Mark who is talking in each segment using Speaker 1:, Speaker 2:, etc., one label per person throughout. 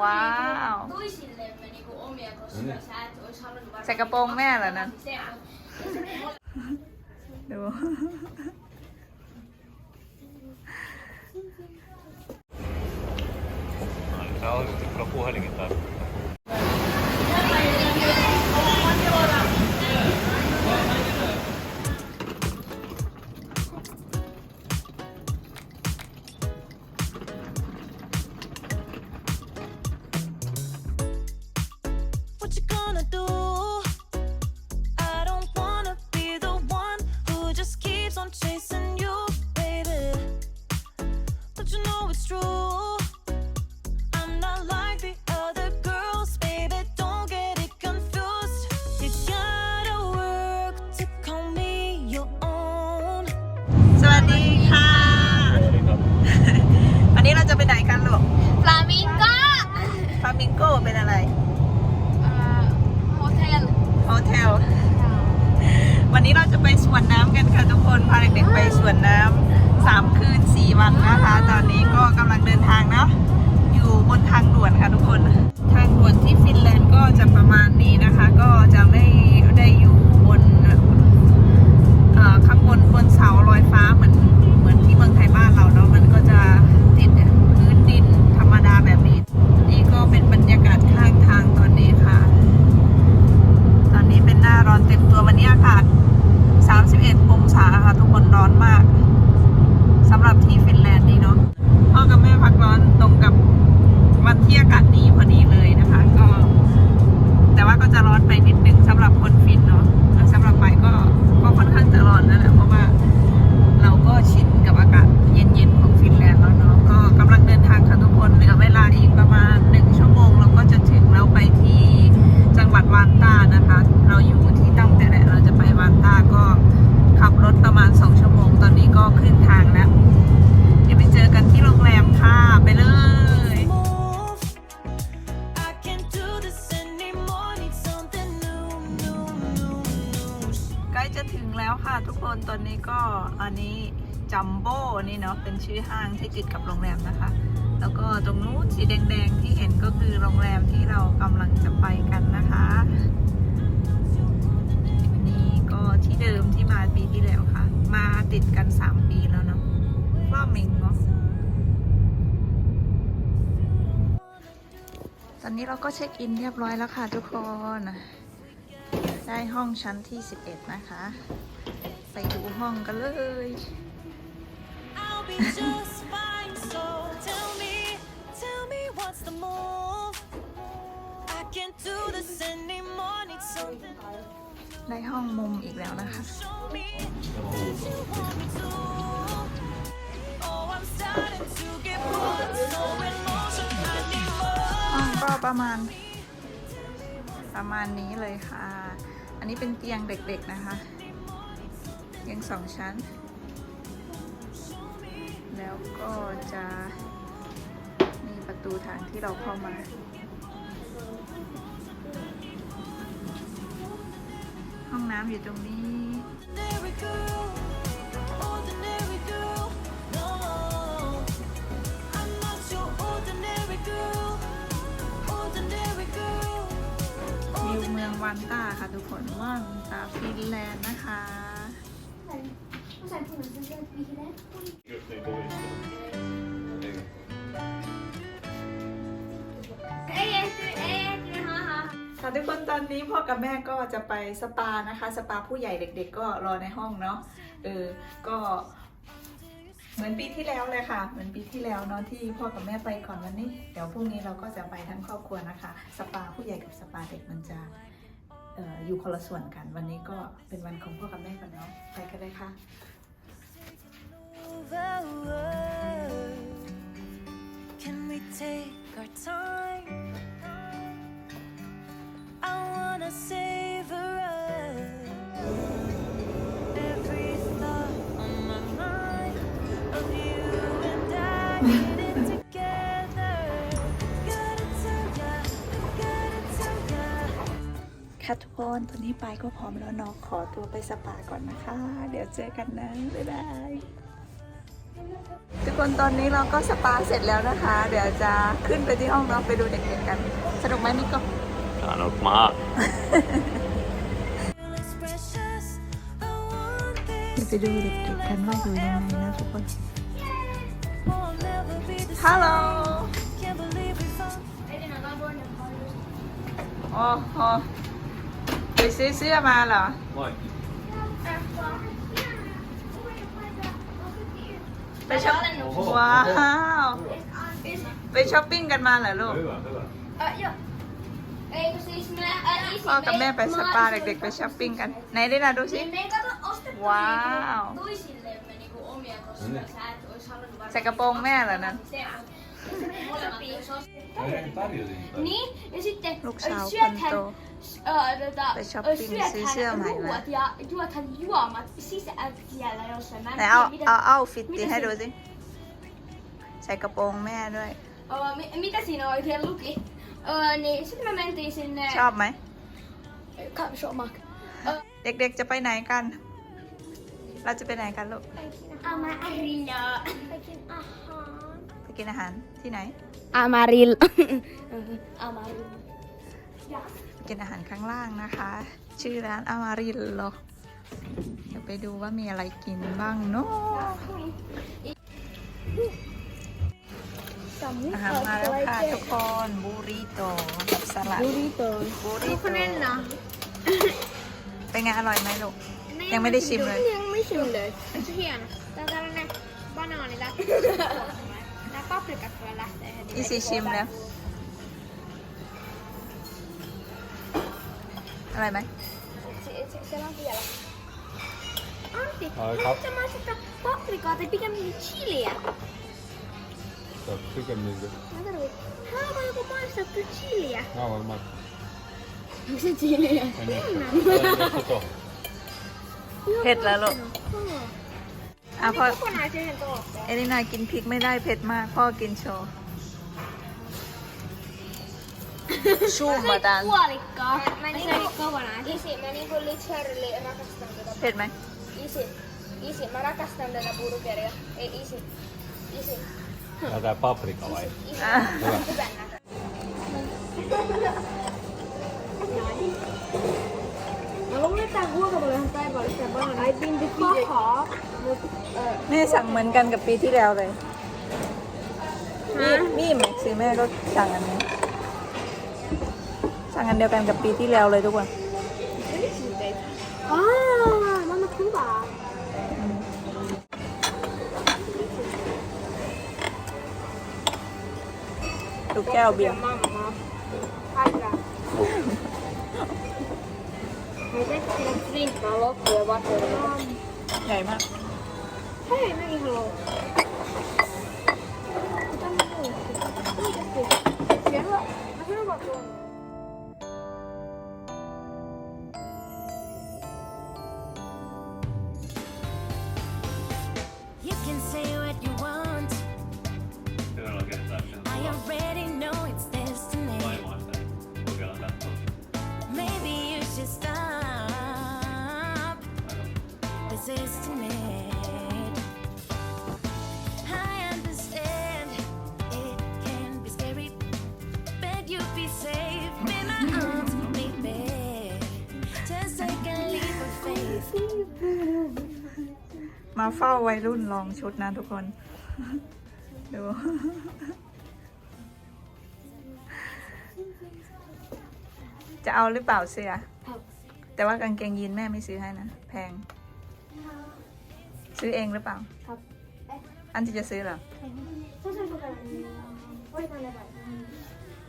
Speaker 1: ว้าว ใส่กระโปรงแม่เหรอนั้น ดู
Speaker 2: 나와서 그렇고 하려겠 다. On chasing
Speaker 1: วัน รงแรมนะคะ แล้วก็ตรงนู้นสีแดง ๆ ที่เห็นก็คือโรงแรมที่เรากำลังจะไปกันนะคะ นี่ก็ที่เดิมที่มาปีที่แล้วค่ะ มาติดกัน 3 ปีแล้วเนาะฟลามิงเนาะตอนนี้เราก็เช็คอินเรียบร้อยแล้วค่ะทุกคน ได้ห้องชั้นที่ 11 นะคะ ไปดูห้องกันเลย
Speaker 2: move? I can't do this anymore. Need something.
Speaker 1: ได้ห้องมุมอีกแล้วนะคะ
Speaker 2: Show me what you want me to. Oh, I'm starting to get bored. So in motion, I need
Speaker 1: ห้อง
Speaker 2: more.
Speaker 1: ก็ประมาณ ประมาณนี้เลยค่ะ อันนี้เป็นเตียงเด็กๆนะคะ เตียงสองชั้น แล้วก็จะมีประ ตูทางที่เราเข้ามาห้องน้ำอยู่ตรงนี้วิวเมืองวันตาค่ะทุกคนว่างตาฟินแลนด์นะคะ ทุกคนตอนนี้พ่อกับแม่ก็จะไปสปานะคะ สปาผู้ใหญ่เด็ก ๆ ก็รอในห้องเนาะเออก็เหมือนปีที่แล้วเลยค่ะ เหมือนปีที่แล้วเนาะที่พ่อกับแม่ไปก่อนวันนี้ เดี๋ยวพรุ่งนี้เราก็จะไปทั้งครอบครัวนะคะ สปาผู้ใหญ่กับสปาเด็กมันจะอออยู่คนละส่วนกัน วันนี้ก็เป็นวันของพ่อกับแม่ก่อนเนาะไปกันเลยค่ะ
Speaker 2: Can we take our time? I wanna savor us. Every thought on my mind of you and I get it together. Gotta tell ya, gotta tell ya.
Speaker 1: ค่ะทุกคนตอนนี้ไปก็พร้อมแล้วเนาะขอตัวไปสปาก่อนนะคะ เดี๋ยวเจอกันนะบ๊ายบายทุกคนตอนนี้เราก็สปาเสร็จแล้วนะคะ เดี๋ยวจะขึ้นไปที่ห้องเนาไปดูเด็กๆกัน สนุกไหมมิโก
Speaker 3: Ja, nog maar.
Speaker 2: Feel it's precious. I want
Speaker 1: เดี๋ยว
Speaker 2: this
Speaker 1: ไปดูเด็กๆกันว่าอยู่ยังไงนะทุกคน
Speaker 2: will never be the
Speaker 1: ฮัลโหล
Speaker 2: Can't believe we found
Speaker 1: โอ้โหไปซื้อเสื้อมาเหรอ
Speaker 3: Moi.
Speaker 1: ไปช้อปว้าว ไปช้อปปิ้งกันมาเหรอลูก
Speaker 3: Hyvä, hyvä.
Speaker 4: Äh,
Speaker 1: พ่อกับแม่ไปสปา
Speaker 4: me-
Speaker 1: เด็ก ๆ ไปช้อปปิ้งกัน ไหนได้นะดูสิ
Speaker 4: Niin me ei kato ostettu
Speaker 1: Wow.
Speaker 4: niinku toisillemme niinku omia, koska
Speaker 3: No niin.
Speaker 4: sä et ois halunnut varmaan...
Speaker 1: ใส่กระโปรงแม่เหรอนั่น
Speaker 4: Se on. Molemmat jos ostettu.
Speaker 3: Ei, tarjosin sitä.
Speaker 4: Niin, ja sitten
Speaker 1: Luksau
Speaker 4: syöthän,
Speaker 1: kuntoon.
Speaker 4: äh, tota,
Speaker 1: Tai shopping, siis
Speaker 4: syöthän
Speaker 1: syömäillä.
Speaker 4: ruuat ja juothan juomat sisään siellä jossain. Mä en
Speaker 1: ไหนเอา
Speaker 4: tiedä,
Speaker 1: เอา
Speaker 4: mitä,
Speaker 1: เอาฟิต
Speaker 4: mitä
Speaker 1: ติให้
Speaker 4: siinä-
Speaker 1: ดูสิใส่กระโปรงแม่ด้วย
Speaker 4: Ö, mi- mitä siinä oikein luki? Ö, niin sitten me mentiin sinne...
Speaker 1: ชอบไหม
Speaker 4: Kapsomak.
Speaker 1: เด็กๆจะไปไหนกัน เราจะไปไหนกันลูก
Speaker 4: Amarilla.
Speaker 1: ไปกินอาหารที่ไหน
Speaker 4: Amarilla. Amarilla.
Speaker 1: ไปกินอาหารข้างล่างนะคะ ชื่อร้านอามาริลโลเดี๋ยวไปดูว่ามีอะไรกินบ้างเนาะ อาหารมาแล้วค่ะทุกคนบูริโตกับสลัด
Speaker 4: Burrito.
Speaker 1: บูริโตเป็นไงอร่อยไหมลูก ยังไม่ได้ชิมเลย
Speaker 4: ยังไม่ชิมเลย
Speaker 5: Se on hieno. Tää on tällainen banaanilätty. Nää paprikat voi lähteä heti.
Speaker 1: อีซีชิมแล้ว อร่อยไหม
Speaker 4: Siellä on vielä.
Speaker 5: Antti,
Speaker 3: Aika.
Speaker 5: haluatko maistaa paprikaa tai pikemminkin chiliä?
Speaker 3: Se on pikemminkin.
Speaker 5: Mä tarvitsen. Haluatko joku maistettu chiliä?
Speaker 3: Mä voin mä.
Speaker 4: Onko se chiliä?
Speaker 3: Toto.
Speaker 1: เผ็ดแล้วลูกอะพ่อ
Speaker 5: Kokonaisen yhden tuotteen.
Speaker 1: เอลินากินพริกไม่ได้เผ็ดมาก พ่อกินโชว์ชูมาดาน
Speaker 5: Puolikkaa.
Speaker 4: Mä, mä,
Speaker 5: Ai se
Speaker 4: niinku,
Speaker 5: oli kokonaan.
Speaker 4: isi, mä niinku literally rakastan tätä.
Speaker 1: เผ็ดไหม
Speaker 4: Isi, isi, mä rakastan tätä burgeria. Ei isi, isi,
Speaker 3: Tää paprika vai?
Speaker 4: isi.
Speaker 1: อะ
Speaker 3: Hyvä.
Speaker 4: Hyvän näköinen.
Speaker 5: Mä luulen, että tää ruoka voi ihan taivaallista ja banaania. Ai been defeated. Pahaa.
Speaker 1: แม่สั่งเหมือนกันกับปีที่แล้วเลยนี่นี่แม็กซี่แม่ก็สั่งอันนี้ สั่งอันเดียวกันกับปีที่แล้วเลยทุกคน ดูแก้วเบียร์
Speaker 5: Mamma. Aika. Me tehtiin flintaa loppuun ja vakuutettiin.
Speaker 1: ใหญ่มาก
Speaker 5: Hei, mäkin haluan.
Speaker 1: มาเฝ้าวัยรุ่นลองชุดนะทุกคน ดู จะเอาหรือเปล่าเสื้อแต่ว่ากางเกงยีนแม่ไม่ซื้อให้นะ แพง ซื้อเองหรือเปล่า
Speaker 5: ครับ
Speaker 1: อันที่จะซื้อเหรอ
Speaker 5: Se on semmoinen, voidaan levätä.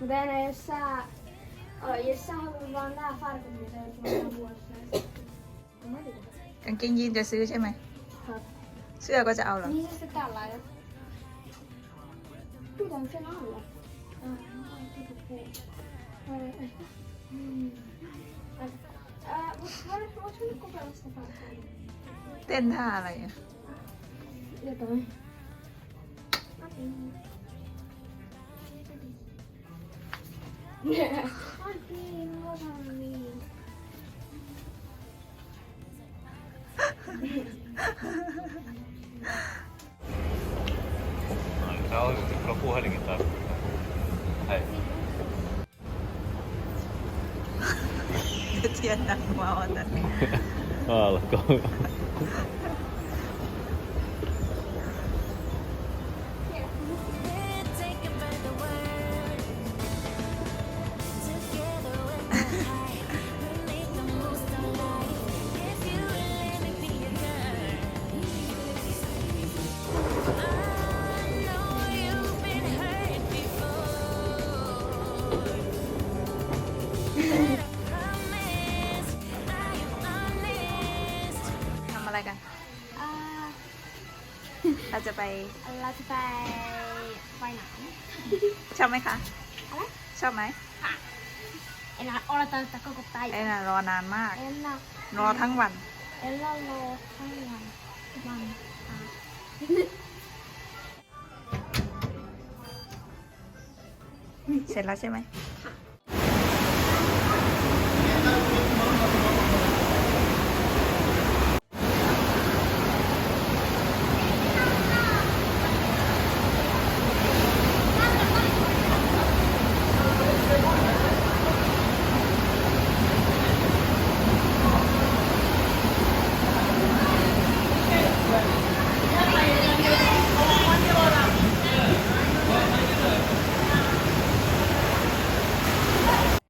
Speaker 5: Mutta enää jos sä, ö, jos sä haluat vaan nää farkut, niin se olisi vaan vuodessa. Mä tiedän.
Speaker 1: กางเกงยีนจะซื้อใช่ไหม
Speaker 5: ครับ
Speaker 1: เสื้อก็จะเอาเหรอ
Speaker 5: Niin se sitten tällainen. Pidän sen alla. Ah, Mm. Äh, mut voidaan- voiko nyt kokeilla sitä farkkuja?
Speaker 1: เต้นท่าอะไรอะ
Speaker 5: Jotain. Ai niin, mä osaan niin.
Speaker 3: Ja, kolla på här inget där. Nej.
Speaker 1: เทียนดังมาวันนั้น
Speaker 3: Alkoi.
Speaker 2: Can't
Speaker 1: เราจะไป
Speaker 5: เราจะไปไปไหน
Speaker 1: ชอบไหมคะ
Speaker 5: อะไร
Speaker 1: ชอบไหม
Speaker 5: เอ็นอาออร์ตันตะก็กบไต
Speaker 1: ไอ้น่ะรอนานมาก
Speaker 5: เอ็นน่ะ
Speaker 1: รอทั้งวัน
Speaker 5: เอ็นเรารอทั้งวันวันอะ
Speaker 1: เสร็จแล้วใช่ไหม
Speaker 5: เ